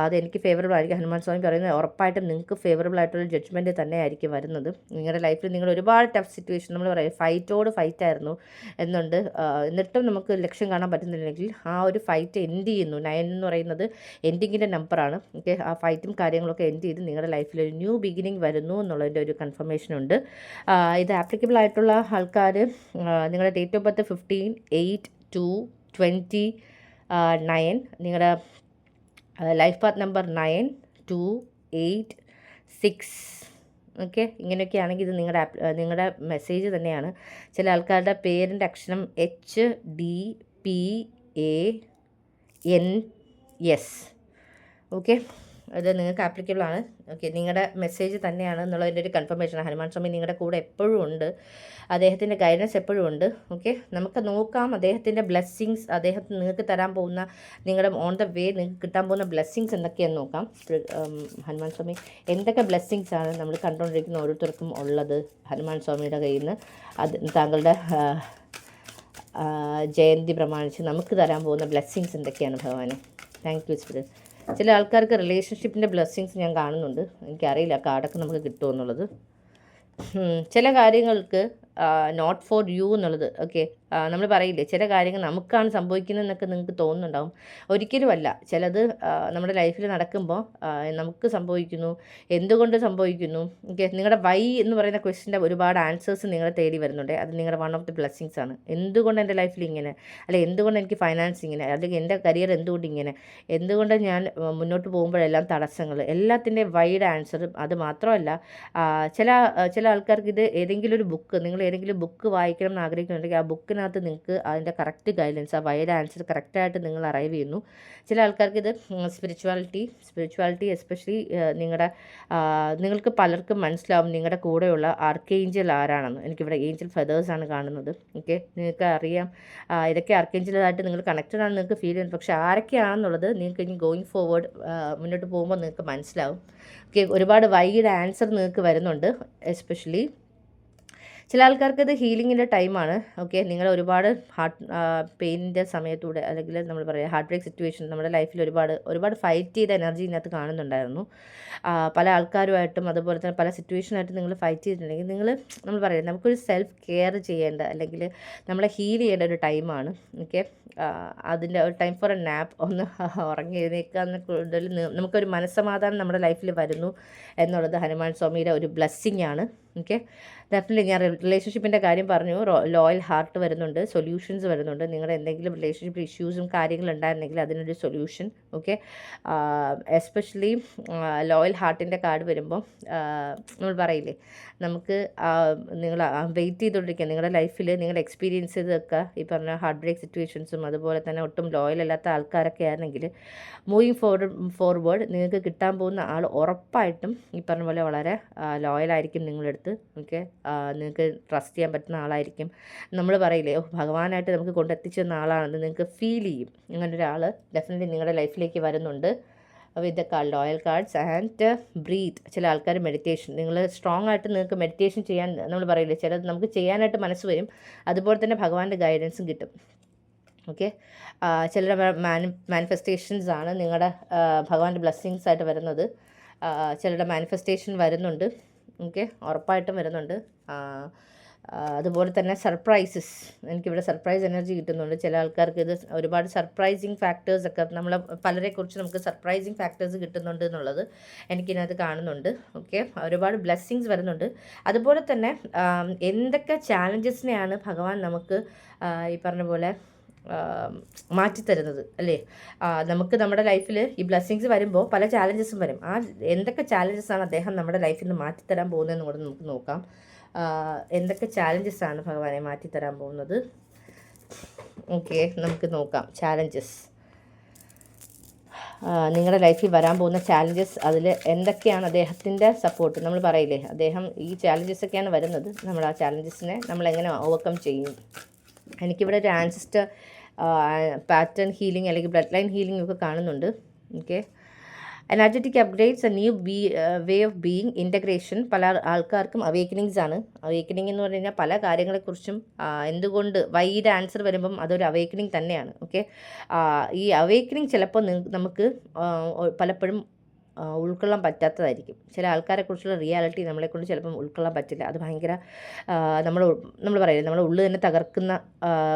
അത് എനിക്ക് ഫേവറബിൾ ആയിരിക്കും. ഹനുമാൻ സ്വാമി പറയുന്നത് ഉറപ്പായിട്ടും നിങ്ങൾക്ക് ഫേവറബിൾ ആയിട്ടുള്ള ജഡ്ജ്മെന്റ് തന്നെ ആയിരിക്കും വരുന്നത്. നിങ്ങളുടെ ലൈഫിൽ നിങ്ങൾ ഒരുപാട് ടഫ് സിറ്റുവേഷൻ നമ്മൾ പറയും ഫൈറ്റോട് ഫൈറ്റ് ആയിരുന്നു എന്നുണ്ട്. എന്നിട്ടും നമുക്ക് ലക്ഷ്യം കാണാൻ പറ്റുന്നില്ലെങ്കിൽ ആ ഒരു ഫൈറ്റ് എൻഡ് ചെയ്യുന്നു. നയൻ എന്ന് പറയുന്നത് എൻഡിങ്ങിന്റെ നമ്പറാണ് ഓക്കെ ആ ഫൈറ്റും കാര്യങ്ങളൊക്കെ എൻഡ് ചെയ്ത് നിങ്ങളുടെ ലൈഫിൽ ഒരു ന്യൂ ബിഗിനിങ് വരുന്നു എന്നുള്ളതിന്റെ ഒരു കൺഫർമേഷൻ ഉണ്ട്. ഇത് ആപ്ലിക്കബിൾ ആയിട്ടുള്ള ആൾക്കാർ നിങ്ങളുടെ date of birth fifteen eight two twenty nine നിങ്ങളുടെ life path number nine two eight six okay ഇങ്ങനെയൊക്കെ ആണെങ്കിൽ ഇത് നിങ്ങളുടെ നിങ്ങളുടെ മെസ്സേജ് തന്നെയാണ്. ചില ആൾക്കാരുടെ പേരിന്റെ അക്ഷരം H D P A N S okay അത് നിങ്ങൾക്ക് ആപ്ലിക്കബിൾ ആണ്. ഓക്കെ നിങ്ങളുടെ മെസ്സേജ് തന്നെയാണ് എന്നുള്ളതിന്റെ ഒരു കൺഫർമേഷൻ ഹനുമാൻ സ്വാമി നിങ്ങളുടെ കൂടെ എപ്പോഴും ഉണ്ട്. അദ്ദേഹത്തിന്റെ ഗൈഡൻസ് എപ്പോഴും ഉണ്ട്. ഓക്കെ നമുക്ക് നോക്കാം അദ്ദേഹത്തിന്റെ ബ്ലെസ്സിങ്സ് അദ്ദേഹത്തിന് നിങ്ങൾക്ക് തരാൻ പോകുന്ന നിങ്ങളുടെ ഓൺ ദ വേ നിങ്ങൾക്ക് കിട്ടാൻ പോകുന്ന ബ്ലെസ്സിങ്സ് എന്തൊക്കെയാണെന്ന് നോക്കാം. ഹനുമാൻ സ്വാമി എന്തൊക്കെ ബ്ലെസ്സിങ്സ് ആണ് നമ്മൾ കണ്ടുകൊണ്ടിരിക്കുന്ന ഓരോരുത്തർക്കും ഉള്ളത് ഹനുമാൻ സ്വാമിയുടെ കയ്യിൽ നിന്ന് അത് താങ്കളുടെ ജയന്തി പ്രമാണിച്ച് നമുക്ക് തരാൻ പോകുന്ന ബ്ലെസ്സിങ്സ് എന്തൊക്കെയാണ് ഭഗവാനെ? താങ്ക് യു സ്പിരിറ്റ് ചില ആൾക്കാർക്ക് റിലേഷൻഷിപ്പിന്റെ ബ്ലെസ്സിങ്സ് ഞാൻ കാണുന്നുണ്ട്. എനിക്കറിയില്ല കാർഡൊക്കെ നമുക്ക് കിട്ടുമെന്നുള്ളത് ചില കാര്യങ്ങൾക്ക് നോട്ട് ഫോർ യു എന്നുള്ളത്. ഓക്കെ നമ്മൾ പറയില്ലേ ചില കാര്യങ്ങൾ നമുക്കാണ് സംഭവിക്കുന്നതെന്നൊക്കെ നിങ്ങൾക്ക് തോന്നുന്നുണ്ടാവും. ഒരിക്കലുമല്ല. ചിലത് നമ്മുടെ ലൈഫിൽ നടക്കുമ്പോൾ നമുക്ക് സംഭവിക്കുന്നു എന്തുകൊണ്ട് സംഭവിക്കുന്നു ഓക്കെ? നിങ്ങളുടെ വൈ എന്ന് പറയുന്ന ക്വസ്റ്റിന്റെ ഒരുപാട് ആൻസേഴ്സ് നിങ്ങളെ തേടി വരുന്നുണ്ട്. അത് നിങ്ങളുടെ വൺ ഓഫ് ദി ബ്ലെസ്സിങ്സ് ആണ്. എന്തുകൊണ്ട് എന്റെ ലൈഫിൽ ഇങ്ങനെ? അല്ലെ എന്തുകൊണ്ട് എനിക്ക് ഫൈനാൻസ് ഇങ്ങനെ? അല്ലെങ്കിൽ എന്റെ കരിയർ എന്തുകൊണ്ട് ഇങ്ങനെ? എന്തുകൊണ്ട് ഞാൻ മുന്നോട്ട് പോകുമ്പോഴെല്ലാം തടസ്സങ്ങൾ? എല്ലാത്തിന്റെ വൈഡ് ആൻസർ അത് മാത്രമല്ല ചില ചില ആൾക്കാർക്ക് ഇത് ഏതെങ്കിലും ഒരു ബുക്ക് നിങ്ങൾ ഏതെങ്കിലും ബുക്ക് വായിക്കണം എന്ന് ആഗ്രഹിക്കുന്നുണ്ടെങ്കിൽ ആ ബുക്കിനകത്ത് നിങ്ങൾക്ക് അതിന്റെ കറക്റ്റ് ഗൈഡൻസ് ആ വൈഡ് ആൻസർ കറക്റ്റായിട്ട് നിങ്ങൾ അറൈവ് ചെയ്യുന്നു. ചില ആൾക്കാർക്ക് ഇത് സ്പിരിച്വാലിറ്റി സ്പിരിച്വാലിറ്റി എസ്പെഷ്യലി നിങ്ങളുടെ നിങ്ങൾക്ക് പലർക്കും മനസ്സിലാവും നിങ്ങളുടെ കൂടെയുള്ള ആർക്കേഞ്ചൽ ആരാണെന്ന്. എനിക്കിവിടെ ഏഞ്ചൽ ഫെതേഴ്സാണ് കാണുന്നത്. ഓക്കെ നിങ്ങൾക്ക് അറിയാം ഇതൊക്കെ ആർക്കേഞ്ചലായിട്ട് നിങ്ങൾ കണക്റ്റഡ് ആണെന്ന് നിങ്ങൾക്ക് ഫീൽ ചെയ്യുന്നത് പക്ഷേ ആരൊക്കെയാണെന്നുള്ളത് നിങ്ങൾക്ക് ഇനി ഗോയിങ് ഫോർവേഡ് മുന്നോട്ട് പോകുമ്പോൾ നിങ്ങൾക്ക് മനസ്സിലാവും. ഓക്കെ ഒരുപാട് വൈഡ് ആൻസർ നിങ്ങൾക്ക് വരുന്നുണ്ട് എസ്പെഷ്യലി ചില ആൾക്കാർക്ക് ഇത് ഹീലിങ്ങിന്റെ ടൈമാണ്. ഓക്കെ നിങ്ങൾ ഒരുപാട് ഹാർട്ട് പെയിനിന്റെ സമയത്തൂടെ അല്ലെങ്കിൽ നമ്മൾ പറയാം ഹാർട്ട് ബ്രേക്ക് സിറ്റുവേഷൻ നമ്മുടെ ലൈഫിൽ ഒരുപാട് ഒരുപാട് ഫൈറ്റ് ചെയ്ത എനർജി ഇതിനകത്ത് കാണുന്നുണ്ടായിരുന്നു. പല ആൾക്കാരുമായിട്ടും അതുപോലെ തന്നെ പല സിറ്റുവേഷനായിട്ട് നിങ്ങൾ ഫൈറ്റ് ചെയ്തിട്ടുണ്ടെങ്കിൽ നിങ്ങൾ നമ്മൾ പറയാം നമുക്കൊരു സെൽഫ് കെയർ ചെയ്യേണ്ട അല്ലെങ്കിൽ നമ്മളെ ഹീൽ ചെയ്യേണ്ട ഒരു ടൈമാണ്. ഓക്കെ അതിന്റെ ഒരു ടൈം ഫോർ എ നാപ്പ് ഒന്ന് ഉറങ്ങി എഴുന്നേക്കാന്ന് കൂടുതൽ നമുക്കൊരു മനസ്സമാധാനം നമ്മുടെ ലൈഫിൽ വരുന്നു എന്നുള്ളത് ഹനുമാൻ സ്വാമിയുടെ ഒരു ബ്ലെസ്സിങ് ആണ്. ഓക്കെ ഡെഫിനറ്റ്ലി ഞാൻ റിലേഷൻഷിപ്പിന്റെ കാര്യം പറഞ്ഞു. ലോയൽ ഹാർട്ട് വരുന്നുണ്ട് സൊല്യൂഷൻസ് വരുന്നുണ്ട്. നിങ്ങളുടെ എന്തെങ്കിലും റിലേഷൻഷിപ്പ് ഇഷ്യൂസും കാര്യങ്ങളും ഉണ്ടായിരുന്നെങ്കിൽ അതിനൊരു സൊല്യൂഷൻ ഓക്കെ എസ്പെഷ്യലി ലോയൽ ഹാർട്ടിന്റെ കാർഡ് വരുമ്പോൾ നമ്മൾ പറയില്ലേ? നമുക്ക് നിങ്ങൾ വെയിറ്റ് ചെയ്തുകൊണ്ടിരിക്കുക നിങ്ങളുടെ ലൈഫിൽ നിങ്ങൾ എക്സ്പീരിയൻസ് ചെയ്തൊക്കെ ഈ പറഞ്ഞ ഹാർട്ട് ബ്രേക്ക് സിറ്റുവേഷൻസും അതുപോലെ തന്നെ ഒട്ടും ലോയൽ അല്ലാത്ത ആൾക്കാരൊക്കെ ആണെങ്കിൽ മൂവിങ് ഫോർവേഡ് ഫോർവേഡ് നിങ്ങൾക്ക് കിട്ടാൻ പോകുന്ന ആൾ ഉറപ്പായിട്ടും ഈ പറഞ്ഞ പോലെ വളരെ ലോയലായിരിക്കും നിങ്ങളെടുത്ത് ഓക്കെ നിങ്ങൾക്ക് ട്രസ്റ്റ് ചെയ്യാൻ പറ്റുന്ന ആളായിരിക്കും. നമ്മൾ പറയില്ലേ ഭഗവാനായിട്ട് നമുക്ക് കൊണ്ടെത്തിച്ചു തന്ന ആളാണെന്ന് നിങ്ങൾക്ക് ഫീൽ ചെയ്യും. അങ്ങനെ ഒരാൾ ഡെഫിനറ്റ്ലി നിങ്ങളുടെ ലൈഫിലേക്ക് വരുന്നുണ്ട്. With the card loyal cards and breath ചില ആൾക്കാർ മെഡിറ്റേഷൻ നിങ്ങൾ സ്ട്രോങ് ആയിട്ട് നിങ്ങൾക്ക് മെഡിറ്റേഷൻ ചെയ്യാൻ നമ്മൾ പറയില്ലേ ചിലത് നമുക്ക് ചെയ്യാനായിട്ട് മനസ്സ് വരും. അതുപോലെ തന്നെ ഭഗവാന്റെ ഗൈഡൻസും കിട്ടും. ഓക്കെ ചിലരുടെ മാനി മാനിഫെസ്റ്റേഷൻസ് ആണ് നിങ്ങളുടെ ഭഗവാന്റെ ബ്ലെസ്സിങ്സ് ആയിട്ട് വരുന്നത്. ചിലരുടെ മാനിഫെസ്റ്റേഷൻ വരുന്നുണ്ട്. ഓക്കെ ഉറപ്പായിട്ടും വരുന്നുണ്ട്. അതുപോലെ തന്നെ സർപ്രൈസസ് എനിക്കിവിടെ സർപ്രൈസ് എനർജി കിട്ടുന്നുണ്ട്. ചില ആൾക്കാർക്ക് ഇത് ഒരുപാട് സർപ്രൈസിങ് ഫാക്ടേഴ്സ് ഒക്കെ നമ്മളെ പലരെക്കുറിച്ച് നമുക്ക് സർപ്രൈസിങ് ഫാക്ടേഴ്സ് കിട്ടുന്നുണ്ട് എന്നുള്ളത് എനിക്കിതിനകത്ത് കാണുന്നുണ്ട്. ഓക്കെ ഒരുപാട് ബ്ലെസ്സിങ്സ് വരുന്നുണ്ട്. അതുപോലെ തന്നെ എന്തൊക്കെ ചാലഞ്ചസിനെയാണ് ഭഗവാൻ നമുക്ക് ഈ പറഞ്ഞ പോലെ മാറ്റിത്തരുന്നത് അല്ലേ? നമുക്ക് നമ്മുടെ ലൈഫിൽ ഈ ബ്ലെസ്സിങ്സ് വരുമ്പോൾ പല ചാലഞ്ചസും വരും. ആ എന്തൊക്കെ ചാലഞ്ചസാണ് അദ്ദേഹം നമ്മുടെ ലൈഫിൽ നിന്ന് മാറ്റിത്തരാൻ പോകുന്നതെന്ന് കൂടെ നമുക്ക് നോക്കാം. എന്തൊക്കെ ചാലഞ്ചസാണ് ഭഗവാനെ മാറ്റിത്തരാൻ പോകുന്നത്? ഓക്കെ നമുക്ക് നോക്കാം. ചാലഞ്ചസ് നിങ്ങളുടെ ലൈഫിൽ വരാൻ പോകുന്ന ചാലഞ്ചസ് അതിൽ എന്തൊക്കെയാണ് അദ്ദേഹത്തിന്റെ സപ്പോർട്ട് നമ്മൾ പറയില്ലേ അദ്ദേഹം ഈ ചാലഞ്ചസ് ഒക്കെയാണ് വരുന്നത്. നമ്മൾ ആ ചാലഞ്ചസിനെ നമ്മൾ എങ്ങനെ ഓവർകം ചെയ്യും? എനിക്കിവിടെ ഒരു ആൻസിസ്റ്റർ പാറ്റേൺ ഹീലിംഗ് അല്ലെങ്കിൽ ബ്ലഡ് ലൈൻ ഹീലിംഗ് ഒക്കെ കാണുന്നുണ്ട്. Okay energetic upgrades a new be way of being integration പല ആൾക്കാർക്കും അവേക്കനിങ്സ് ആണ്. അവേക്കനിങ് എന്ന് പറഞ്ഞു കഴിഞ്ഞാൽ പല കാര്യങ്ങളെക്കുറിച്ചും എന്തുകൊണ്ട് വൈയുടെ ആൻസർ വരുമ്പം അതൊരു അവേക്കനിങ് തന്നെയാണ്. ഓക്കെ ഈ അവേക്കനിങ് ചിലപ്പോൾ നമുക്ക് പലപ്പോഴും ഉൾക്കൊള്ളാൻ പറ്റാത്തതായിരിക്കും. ചില ആൾക്കാരെക്കുറിച്ചുള്ള റിയാലിറ്റി നമ്മളെക്കൊണ്ട് ചിലപ്പം ഉൾക്കൊള്ളാൻ പറ്റില്ല. അത് ഭയങ്കര നമ്മൾ നമ്മൾ പറയില്ല നമ്മുടെ ഉള്ളിൽ തന്നെ തകർക്കുന്ന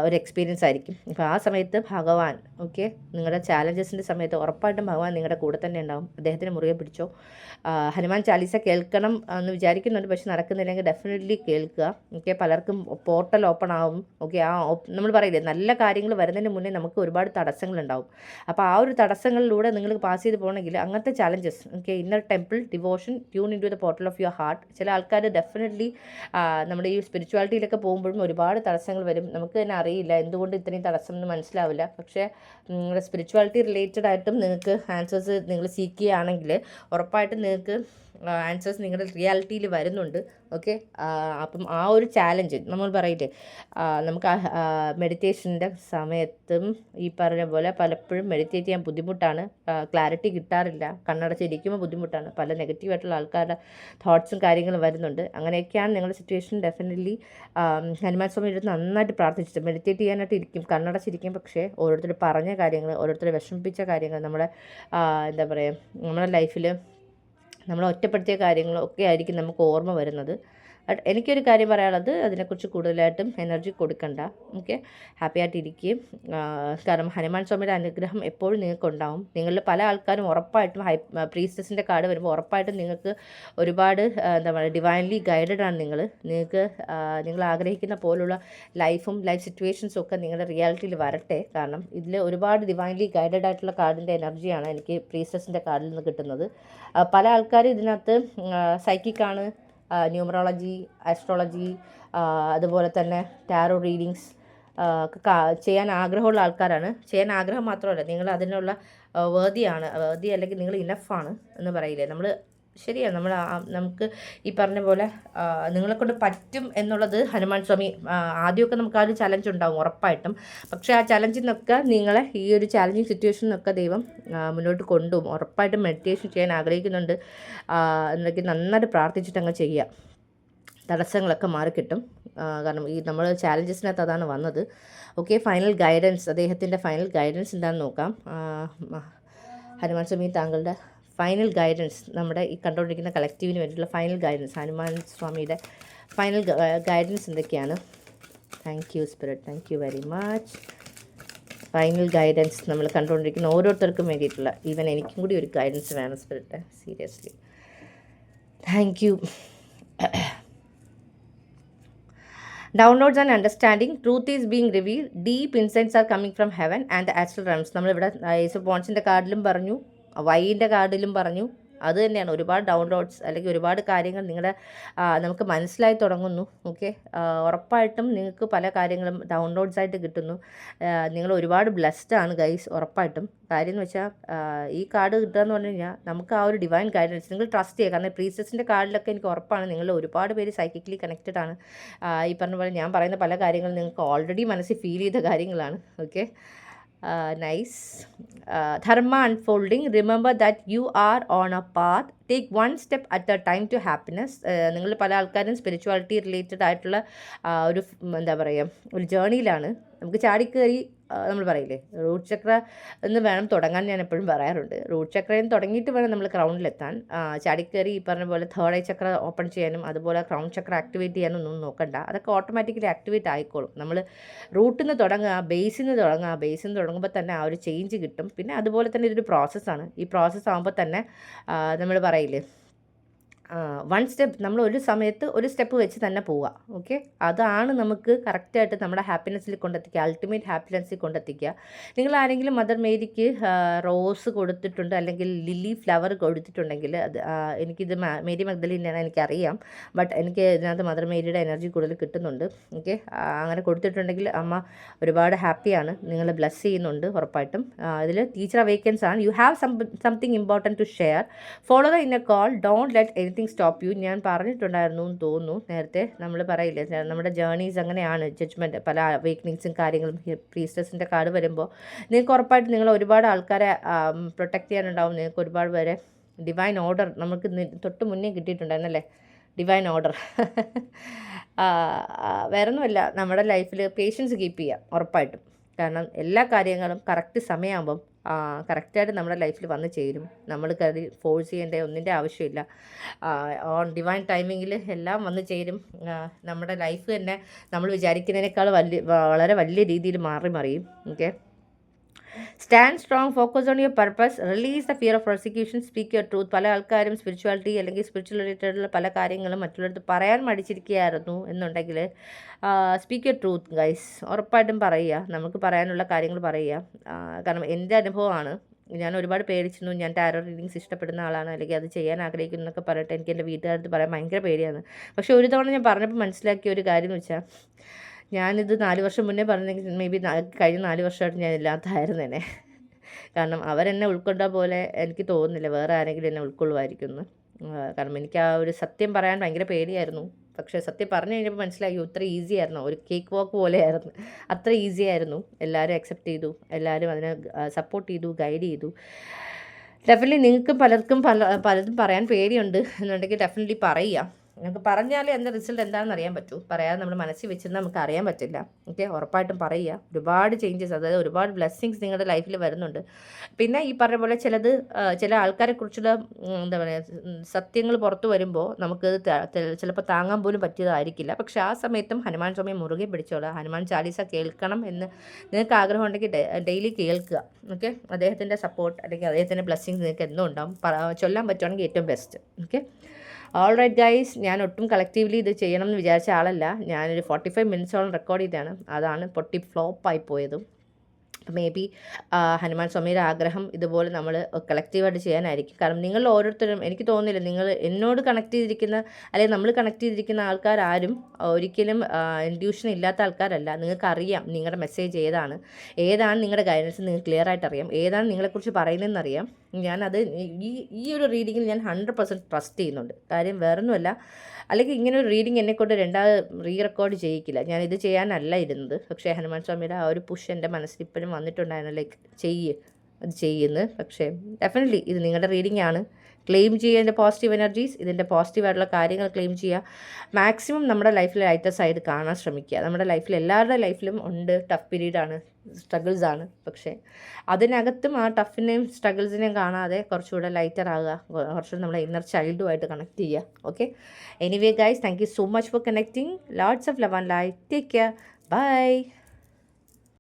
ഒരു എക്സ്പീരിയൻസ് ആയിരിക്കും. അപ്പോൾ ആ സമയത്ത് ഭഗവാൻ ഓക്കെ നിങ്ങളുടെ ചാലഞ്ചസിന്റെ സമയത്ത് ഉറപ്പായിട്ടും ഭഗവാൻ നിങ്ങളുടെ കൂടെ തന്നെ ഉണ്ടാവും. അദ്ദേഹത്തിന് മുറുകെ പിടിച്ചോ. ഹനുമാൻ ചാലീസ കേൾക്കണം എന്ന് വിചാരിക്കുന്നുണ്ട്. പക്ഷെ നടക്കുന്നില്ലെങ്കിൽ ഡെഫിനറ്റ്ലി കേൾക്കുക. ഓക്കെ പലർക്കും പോർട്ടൽ ഓപ്പൺ ആവും. ഓക്കെ ആ നമ്മൾ പറയില്ലേ നല്ല കാര്യങ്ങൾ വരുന്നതിന് മുന്നേ നമുക്ക് ഒരുപാട് തടസ്സങ്ങളുണ്ടാവും. അപ്പോൾ ആ ഒരു തടസ്സങ്ങളിലൂടെ നിങ്ങൾ പാസ് ചെയ്ത് പോകണമെങ്കിൽ അങ്ങനത്തെ challenges okay inner temple devotion tune in to the portal of your heart ചില ആൾക്കാർ ഡെഫിനറ്റ്ലി നമ്മുടെ ഈ സ്പിരിച്വാലിറ്റിയിലൊക്കെ പോകുമ്പോഴും ഒരുപാട് തടസ്സങ്ങൾ വരും. നമുക്ക് തന്നെ അറിയില്ല എന്തുകൊണ്ട് ഇത്രയും തടസ്സം എന്ന് മനസ്സിലാവില്ല. പക്ഷേ നിങ്ങളുടെ സ്പിരിച്വാലിറ്റി റിലേറ്റഡ് ആയിട്ടും നിങ്ങൾക്ക് ആൻസേഴ്സ് നിങ്ങൾ സീക്ക് ചെയ്യുകയാണെങ്കിൽ ഉറപ്പായിട്ടും നിങ്ങൾക്ക് ആൻസേഴ്സ് നിങ്ങളുടെ റിയാലിറ്റിയിൽ വരുന്നുണ്ട്. ഓക്കെ അപ്പം ആ ഒരു ചാലഞ്ച് നമ്മൾ പറയില്ലേ? നമുക്ക് മെഡിറ്റേഷന്റെ സമയത്തും ഈ പറഞ്ഞ പോലെ പലപ്പോഴും മെഡിറ്റേറ്റ് ചെയ്യാൻ ബുദ്ധിമുട്ടാണ്. ക്ലാരിറ്റി കിട്ടാറില്ല. കണ്ണടച്ചിരിക്കുമ്പോൾ ബുദ്ധിമുട്ടാണ്. പല നെഗറ്റീവായിട്ടുള്ള ആൾക്കാരുടെ തോട്ട്സും കാര്യങ്ങളും വരുന്നുണ്ട്. അങ്ങനെയൊക്കെയാണ് നിങ്ങളുടെ സിറ്റുവേഷൻ ഡെഫിനറ്റ്ലി ഹനുമാൻ സ്വാമി എടുത്ത് നന്നായിട്ട് പ്രാർത്ഥിച്ചിട്ട് മെഡിറ്റേറ്റ് ചെയ്യാനായിട്ട് ഇരിക്കും. കണ്ണടച്ചിരിക്കും പക്ഷേ ഓരോരുത്തർ പറഞ്ഞ കാര്യങ്ങൾ ഓരോരുത്തർ വിഷമിപ്പിച്ച കാര്യങ്ങൾ നമ്മുടെ എന്താ പറയുക നമ്മുടെ ലൈഫിൽ നമ്മൾ ഒറ്റപ്പെടുത്തിയ കാര്യങ്ങളൊക്കെ ആയിരിക്കും നമുക്ക് ഓർമ്മ വരുന്നത്. എനിക്കൊരു കാര്യം പറയാനുള്ളത് അതിനെക്കുറിച്ച് കൂടുതലായിട്ടും എനർജി കൊടുക്കണ്ട. ഓക്കെ? ഹാപ്പി ആയിട്ടിരിക്കുകയും കാരണം ഹനുമാൻ സ്വാമിയുടെ അനുഗ്രഹം എപ്പോഴും നിങ്ങൾക്ക് ഉണ്ടാവും നിങ്ങളിൽ പല ആൾക്കാരും ഉറപ്പായിട്ടും ഹൈ പ്രീസ്റ്റസിന്റെ കാർഡ് വരുമ്പോൾ ഉറപ്പായിട്ടും നിങ്ങൾക്ക് ഒരുപാട് എന്താ പറയുക ഡിവൈൻലി ഗൈഡഡ് ആണ് നിങ്ങൾ നിങ്ങൾക്ക് നിങ്ങൾ ആഗ്രഹിക്കുന്ന പോലുള്ള ലൈഫും ലൈഫ് സിറ്റുവേഷൻസും ഒക്കെ നിങ്ങളുടെ റിയാലിറ്റിയിൽ വരട്ടെ. കാരണം ഇതിൽ ഒരുപാട് ഡിവൈൻലി ഗൈഡഡ് ആയിട്ടുള്ള കാർഡിന്റെ എനർജിയാണ് എനിക്ക് പ്രീസ്റ്റസിന്റെ കാർഡിൽ നിന്ന് കിട്ടുന്നത്. പല ആൾക്കാരും ഇതിനകത്ത് സൈക്കിക്കാണ് ന്യൂമറോളജി ആസ്ട്രോളജി അതുപോലെ തന്നെ ടാരോ റീഡിങ്സ് ചെയ്യാൻ ആഗ്രഹമുള്ള ആൾക്കാരാണ്. ചെയ്യാൻ ആഗ്രഹം മാത്രമല്ല നിങ്ങൾ അതിനുള്ള വേദിയാണ് വേദി അല്ലെങ്കിൽ നിങ്ങൾ ഇനഫാണ് എന്ന് പറയില്ലേ? നമ്മൾ ശരിയാണ് നമ്മൾ നമുക്ക് ഈ പറഞ്ഞ പോലെ നിങ്ങളെ കൊണ്ട് പറ്റും എന്നുള്ളത് ഹനുമാൻ സ്വാമി ആദ്യമൊക്കെ നമുക്ക് ആ ഒരു ചലഞ്ച് ഉണ്ടാവും ഉറപ്പായിട്ടും. പക്ഷേ ആ ചലഞ്ചിൽ നിന്നൊക്കെ നിങ്ങളെ ഈ ഒരു ചാലഞ്ചിങ് സിറ്റുവേഷൻ നിന്നൊക്കെ ദൈവം മുന്നോട്ട് കൊണ്ടുപോകും. ഉറപ്പായിട്ടും മെഡിറ്റേഷൻ ചെയ്യാൻ ആഗ്രഹിക്കുന്നുണ്ട്. എന്നൊക്കെ നന്നായിട്ട് പ്രാർത്ഥിച്ചിട്ട് അങ്ങ് ചെയ്യുക തടസ്സങ്ങളൊക്കെ മാറിക്കിട്ടും. കാരണം ഈ നമ്മൾ ചാലഞ്ചസിനകത്ത് അതാണ് വന്നത്. ഓക്കെ ഫൈനൽ ഗൈഡൻസ് അദ്ദേഹത്തിന്റെ ഫൈനൽ ഗൈഡൻസ് എന്താണെന്ന് നോക്കാം. ഹനുമാൻ സ്വാമി താങ്കളുടെ ഫൈനൽ ഗൈഡൻസ് നമ്മുടെ ഈ കണ്ടുകൊണ്ടിരിക്കുന്ന കളക്റ്റീവിന് വേണ്ടിയിട്ടുള്ള ഫൈനൽ ഗൈഡൻസ് ഹനുമാൻ സ്വാമിയുടെ ഫൈനൽ ഗൈഡൻസ് എന്തൊക്കെയാണ്? Thank you spirit thank you very much final guidance നമ്മൾ കണ്ടുകൊണ്ടിരിക്കുന്ന ഓരോരുത്തർക്കും വേണ്ടിയിട്ടുള്ള ഈവൻ എനിക്കും കൂടി ഒരു ഗൈഡൻസ് വേണം spirit seriously thank you downloads and understanding truth is being reveal deep insights are coming from heaven and the realms. നമ്മളിവിടെ യേശു പോൺസിന്റെ കാർഡിലും പറഞ്ഞു. വൈന്റെ കാർഡിലും പറഞ്ഞു. അത് തന്നെയാണ്. ഒരുപാട് ഡൗൺലോഡ്സ് അല്ലെങ്കിൽ ഒരുപാട് കാര്യങ്ങൾ നിങ്ങളുടെ നമുക്ക് മനസ്സിലായി തുടങ്ങുന്നു. ഓക്കെ? ഉറപ്പായിട്ടും നിങ്ങൾക്ക് പല കാര്യങ്ങളും ഡൗൺലോഡ്സ് ആയിട്ട് കിട്ടുന്നു. നിങ്ങൾ ഒരുപാട് ബ്ലെസ്ഡ് ആണ് ഗൈസ് ഉറപ്പായിട്ടും. കാര്യം എന്ന് വെച്ചാൽ ഈ കാർഡ് കിട്ടുക എന്ന് പറഞ്ഞു കഴിഞ്ഞാൽ നമുക്ക് ആ ഒരു ഡിവൈൻ ഗൈഡൻസ് നിങ്ങൾ ട്രസ്റ്റ് ചെയ്യുക. കാരണം പ്രീസസിന്റെ കാർഡിലൊക്കെ എനിക്ക് ഉറപ്പാണ്. നിങ്ങൾ ഒരുപാട് പേര് സൈക്കിക്കലി കണക്റ്റഡ് ആണ്. ഈ പറഞ്ഞ പോലെ ഞാൻ പറയുന്ന പല കാര്യങ്ങളും നിങ്ങൾക്ക് ഓൾറെഡി മനസ്സിൽ ഫീൽ ചെയ്ത കാര്യങ്ങളാണ്. Okay? Uh, nice. Uh, dharma unfolding. Remember that you are on a path take one step at a time to happiness നിങ്ങൾ പല ആൾക്കാരും സ്പിരിച്വാലിറ്റി റിലേറ്റഡ് ആയിട്ടുള്ള ഒരു എന്താ പറയുക ഒരു ജേണിയിലാണ് നമുക്ക് ചാടിക്കയറി നമ്മൾ പറയില്ലേ റൂട്ട് ചക്ര എന്ന് വേണം തുടങ്ങാൻ ഞാൻ എപ്പോഴും പറയാറുണ്ട്. റൂട്ട് ചക്രയിൽ നിന്ന് തുടങ്ങിയിട്ട് വേണം നമ്മൾ ക്രൗണിലെത്താൻ ചാടിക്കേറി ഈ പറഞ്ഞ പോലെ തേർഡ് ഐ ചക്ര ഓപ്പൺ ചെയ്യാനും അതുപോലെ ക്രൗൺ ചക്ര ആക്ടിവേറ്റ് ചെയ്യാനും ഒന്നും നോക്കണ്ട. അതൊക്കെ ഓട്ടോമാറ്റിക്കലി ആക്ടിവേറ്റ് ആയിക്കോളും. നമ്മൾ റൂട്ടിൽ നിന്ന് തുടങ്ങുക ബേസിൽ നിന്ന് തുടങ്ങുക ബേസിൽ നിന്ന് തുടങ്ങുമ്പോൾ തന്നെ ആ ഒരു ചേഞ്ച് കിട്ടും. പിന്നെ അതുപോലെ തന്നെ ഇതൊരു പ്രോസസ്സാണ് ഈ പ്രോസസ്സ് ആകുമ്പോൾ തന്നെ നമ്മൾ പറയില്ലേ? വൺ സ്റ്റെപ്പ് നമ്മൾ ഒരു സമയത്ത് ഒരു സ്റ്റെപ്പ് വെച്ച് തന്നെ പോവുക ഓക്കെ അതാണ് നമുക്ക് കറക്റ്റായിട്ട് നമ്മുടെ ഹാപ്പിനെസ്സിൽ കൊണ്ടെത്തിക്കുക അൾട്ടിമേറ്റ് ഹാപ്പിനെസ്സിൽ കൊണ്ടെത്തിക്കുക. നിങ്ങൾ ആരെങ്കിലും മദർ മേരിക്ക് റോസ് കൊടുത്തിട്ടുണ്ട് അല്ലെങ്കിൽ ലില്ലി ഫ്ലവർ കൊടുത്തിട്ടുണ്ടെങ്കിൽ അത് എനിക്കിത് മേരി മഗ്ദലിനാണ് എനിക്കറിയാം. ബട്ട് എനിക്ക് ഇതിനകത്ത് മദർ മേരിയുടെ എനർജി കൂടുതൽ കിട്ടുന്നുണ്ട് ഓക്കെ അങ്ങനെ കൊടുത്തിട്ടുണ്ടെങ്കിൽ അമ്മ ഒരുപാട് ഹാപ്പിയാണ് നിങ്ങൾ ബ്ലസ് ചെയ്യുന്നുണ്ട് ഉറപ്പായിട്ടും. ഇതിൽ ടീച്ചർ അവേക്കൻസ് ആണ്. You have some something important to share follow the in a call don't let anything stop you ഞാൻ പറഞ്ഞിട്ടുണ്ടായിരുന്നു എന്ന് തോന്നുന്നു. നേരത്തെ നമ്മൾ പറയില്ലേ നമ്മുടെ ജേർണീസ് അങ്ങനെയാണ്. ജഡ്ജ്മെന്റ് പല അവേക്കനിങ്സും കാര്യങ്ങളും പ്രീസ്റ്റസിന്റെ കാർഡ് വരുമ്പോൾ നിങ്ങൾക്ക് ഉറപ്പായിട്ട് നിങ്ങൾ ഒരുപാട് ആൾക്കാരെ പ്രൊട്ടക്റ്റ് ചെയ്യാനുണ്ടാവും. നിങ്ങൾക്ക് ഒരുപാട് പേരെ. ഡിവൈൻ ഓർഡർ നമുക്ക് തൊട്ട് മുന്നേ കിട്ടിയിട്ടുണ്ടായിരുന്നല്ലേ ഡിവൈൻ ഓർഡർ വേറൊന്നുമല്ല. നമ്മുടെ ലൈഫിൽ പേഷ്യൻസ് കീപ്പ് ചെയ്യുക ഉറപ്പായിട്ടും. കാരണം എല്ലാ കാര്യങ്ങളും കറക്റ്റ് സമയമാകുമ്പം കറക്റ്റായിട്ട് നമ്മുടെ ലൈഫിൽ വന്ന് ചേരും. നമ്മൾ കരുതി ഫോഴ്സ് ചെയ്യേണ്ട ഒന്നിന്റെ ആവശ്യമില്ല. ഓൺ ഡിവൈൻ ടൈമിങ്ങിൽ എല്ലാം വന്ന് ചേരും. നമ്മുടെ ലൈഫ് തന്നെ നമ്മൾ വിചാരിക്കുന്നതിനേക്കാൾ വലിയ വളരെ വലിയ രീതിയിൽ മാറി മറിയും. Okay stand strong focus on your purpose release the fear of prosecution speak your truth പല ആൾക്കാരും സ്പിരിച്വാലിറ്റി അല്ലെങ്കിൽ സ്പിരിച്വൽ റിലേറ്റഡുള്ള പല കാര്യങ്ങളും മറ്റുള്ളവർക്ക് പറയാൻ മടിച്ചിരിക്കുകയായിരുന്നു എന്നുണ്ടെങ്കിൽ സ്പീക്ക് യുവർ ട്രൂത്ത് ഗൈസ് ഉറപ്പായിട്ടും പറയുക. നമുക്ക് പറയാനുള്ള കാര്യങ്ങൾ പറയുക. കാരണം എന്റെ അനുഭവമാണ്. ഞാൻ ഒരുപാട് പേടിച്ചിരുന്നു. ഞാൻ ടാരോ റീഡിങ്സ് ഇഷ്ടപ്പെടുന്ന ആളാണ്. അല്ലെങ്കിൽ അത് ചെയ്യാൻ ആഗ്രഹിക്കുന്നു എന്നൊക്കെ പറഞ്ഞിട്ട് എനിക്ക് എന്റെ വീട്ടുകാരത്ത് പറയാൻ ഭയങ്കര പേടിയാണ്. പക്ഷേ ഒരു തവണ ഞാൻ പറഞ്ഞപ്പോൾ മനസ്സിലാക്കിയ ഒരു കാര്യം എന്ന് വെച്ചാൽ ഞാനിത് നാല് വർഷം മുന്നേ പറഞ്ഞെങ്കിൽ മേ ബി കഴിഞ്ഞ നാല് വർഷമായിട്ട് ഞാൻ ഇല്ലാത്തതായിരുന്നേനെ കാരണം അവരെന്നെ ഉൾക്കൊണ്ട പോലെ എനിക്ക് തോന്നുന്നില്ല. വേറെ ആരെങ്കിലും എന്നെ ഉൾക്കൊള്ളുമായിരിക്കുന്നു കാരണം എനിക്ക് ആ ഒരു സത്യം പറയാൻ ഭയങ്കര പേടിയായിരുന്നു. പക്ഷേ സത്യം പറഞ്ഞു കഴിഞ്ഞപ്പോൾ മനസ്സിലായി ഇത്ര ഈസി ആയിരുന്നു? ഒരു കേക്ക് വാക്ക് പോലെയായിരുന്നു. അത്ര ഈസി ആയിരുന്നു. എല്ലാവരും അക്സെപ്റ്റ് ചെയ്തു. എല്ലാവരും അതിനെ സപ്പോർട്ട് ചെയ്തു ഗൈഡ് ചെയ്തു. ഡെഫിനറ്റ്ലി നിങ്ങൾക്ക് പലർക്കും പല പലതും പറയാൻ പേടിയുണ്ട്. എന്നുണ്ടെങ്കിൽ ഡെഫിനറ്റ്ലി പറയുക. നമുക്ക് പറഞ്ഞാലേ അതിന്റെ റിസൾട്ട് എന്താണെന്ന് അറിയാൻ പറ്റൂ. പറയാതെ നമ്മൾ മനസ്സിൽ വെച്ചിരുന്നാൽ നമുക്ക് അറിയാൻ പറ്റില്ല. ഓക്കെ ഉറപ്പായിട്ടും പറയുക. ഒരുപാട് ചേഞ്ചസ് അതായത് ഒരുപാട് ബ്ലെസ്സിങ്സ് നിങ്ങളുടെ ലൈഫിൽ വരുന്നുണ്ട്. പിന്നെ ഈ പറഞ്ഞ പോലെ ചിലത് ചില ആൾക്കാരെ കുറിച്ചുള്ള എന്താ പറയുക സത്യങ്ങൾ പുറത്തു വരുമ്പോൾ നമുക്ക് ചിലപ്പോൾ താങ്ങാൻ പോലും പറ്റിയതായിരിക്കില്ല. പക്ഷേ ആ സമയത്തും ഹനുമാൻ സ്വാമി മുറുകെ പിടിച്ചോളാം. ഹനുമാൻ ചാലീസ കേൾക്കണം എന്ന് നിങ്ങൾക്ക് ആഗ്രഹം ഉണ്ടെങ്കിൽ ഡെയിലി കേൾക്കുക. ഓക്കെ അദ്ദേഹത്തിന്റെ സപ്പോർട്ട് അല്ലെങ്കിൽ അദ്ദേഹത്തിന്റെ ബ്ലെസ്സിങ്സ് നിങ്ങൾക്ക് എന്നും ഉണ്ടാവും. ചൊല്ലാൻ പറ്റുവാണെങ്കിൽ ഏറ്റവും best okay all right guys ഞാൻ ഒട്ടും കളക്റ്റീവ്ലി ഇത് ചെയ്യണം എന്ന് വിചാരിച്ച ആളല്ല. ഞാനൊരു ഫോർട്ടി ഫൈവ് മിനിറ്റ്സോളം റെക്കോർഡ് ചെയ്തതാണ്. അതാണ് പൊട്ടി ഫ്ലോപ്പായി പോയതും. മേ ബി ഹനുമാൻ സ്വാമിയുടെ ആഗ്രഹം ഇതുപോലെ നമ്മൾ കളക്റ്റീവായിട്ട് ചെയ്യാനായിരിക്കും. കാരണം നിങ്ങൾ ഓരോരുത്തരും എനിക്ക് തോന്നുന്നില്ല നിങ്ങൾ എന്നോട് കണക്ട് ചെയ്തിരിക്കുന്ന അല്ലെങ്കിൽ നമ്മൾ കണക്ട് ചെയ്തിരിക്കുന്ന ആൾക്കാരും ഒരിക്കലും ഇൻഡ്യൂഷൻ ഇല്ലാത്ത ആൾക്കാരല്ല. നിങ്ങൾക്ക് അറിയാം നിങ്ങളുടെ മെസ്സേജ് ഏതാണ്. ഏതാണ് നിങ്ങളുടെ ഗൈഡൻസ് നിങ്ങൾക്ക് ക്ലിയർ ആയിട്ട് അറിയാം. ഏതാണ് നിങ്ങളെക്കുറിച്ച് പറയുന്നതെന്ന് അറിയാം. ഞാനത് ഈ ഈ ഒരു റീഡിങ്ങിൽ ഞാൻ ഹൺഡ്രഡ് പെർസെന്റ് ട്രസ്റ്റ് ചെയ്യുന്നുണ്ട്. കാര്യം വേറൊന്നുമല്ല. അല്ലെങ്കിൽ ഇങ്ങനെ ഒരു റീഡിങ് എന്നെക്കൊണ്ട് രണ്ടാമത് റീ റെക്കോർഡ് ചെയ്യിക്കില്ല. ഞാൻ ഇത് ചെയ്യാനല്ല ഇരുന്നത്. പക്ഷേ ഹനുമാൻ സ്വാമിയുടെ ആ ഒരു പുഷ് എന്റെ മനസ്സിൽ ഇപ്പോഴും വന്നിട്ടുണ്ടായിരുന്നു. ലൈക്ക് ചെയ്യ് അത് ചെയ്യുന്നത് പക്ഷേ ഡെഫിനറ്റ്ലി ഇത് നിങ്ങളുടെ റീഡിംഗ് ആണ്. ക്ലെയിം ചെയ്യുക ഇതിന്റെ പോസിറ്റീവ് എനർജീസ് ഇതിന്റെ പോസിറ്റീവ് ആയിട്ടുള്ള കാര്യങ്ങൾ ക്ലെയിം ചെയ്യുക. മാക്സിമം നമ്മുടെ ലൈഫിൽ ലൈറ്റസ് ആയിട്ട് കാണാൻ ശ്രമിക്കുക. നമ്മുടെ ലൈഫിൽ എല്ലാവരുടെ ലൈഫിലും ഉണ്ട്. ടഫ് പീരീഡാണ് സ്ട്രഗിൾസ് ആണ്. പക്ഷേ അതിനകത്തും ആ ടഫിനെയും സ്ട്രഗിൾസിനെയും കാണാതെ കുറച്ചുകൂടെ ലൈറ്റർ ആകുക. കുറച്ചുകൂടെ നമ്മുടെ ഇന്നർ ചൈൽഡുമായിട്ട് കണക്ട് ചെയ്യുക. Okay anyway guys thank you so much for connecting lots of love and life take care bye